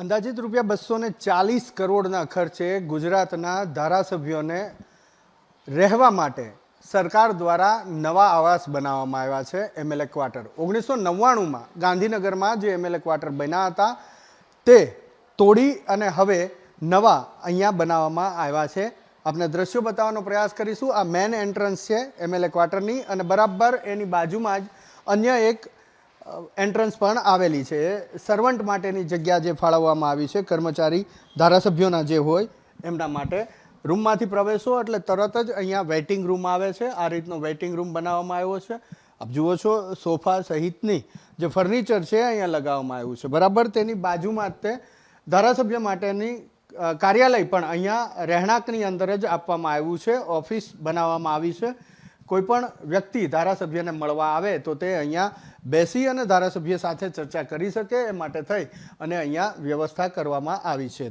અંદાજિત રૂપિયા બસો ને ચાલીસ કરોડના ખર્ચે ગુજરાતના ધારાસભ્યોને રહેવા માટે સરકાર દ્વારા નવા આવાસ બનાવવામાં આવ્યા છે એમએલએ ક્વાર્ટર. ઓગણીસો નવ્વાણુંમાં ગાંધીનગરમાં જે એમએલએ ક્વાર્ટર બન્યા હતા, તે તોડી અને હવે નવા અહીંયા બનાવવામાં આવ્યા છે. આપણે દ્રશ્યો બતાવવાનો પ્રયાસ કરીશું. આ મેન એન્ટ્રન્સ છે એમએલએ ક્વાર્ટરની અને બરાબર એની બાજુમાં જ અન્ય એક એન્ટ્રન્સ પણ આવેલી છે. સર્વન્ટ માટેની જગ્યા જે ફાળવવામાં આવી છે, કર્મચારી, ધારાસભ્યોના જે હોય, એમના માટે રૂમમાંથી પ્રવેશો એટલે તરત જ અહીંયા વેઇટિંગ રૂમ આવે છે. આ રીતનો વેઇટિંગ રૂમ બનાવવામાં આવ્યો છે. આપ જુઓ છો, સોફા સહિતની જે ફર્નિચર છે અહીંયા લગાવવામાં આવ્યું છે. બરાબર, તેની બાજુમાં જ તે ધારાસભ્ય માટેની કાર્યાલય પણ અહીંયા રહેણાંકની અંદર જ આપવામાં આવ્યું છે. ઓફિસ બનાવવામાં આવી છે. કોઈ પણ વ્યક્તિ ધારાસભ્યને મળવા આવે તો તે અહીંયા બેસી અને ધારાસભ્ય સાથે ચર્ચા કરી શકે એ માટે થઈ અને અહીંયા વ્યવસ્થા કરવામાં આવી છે.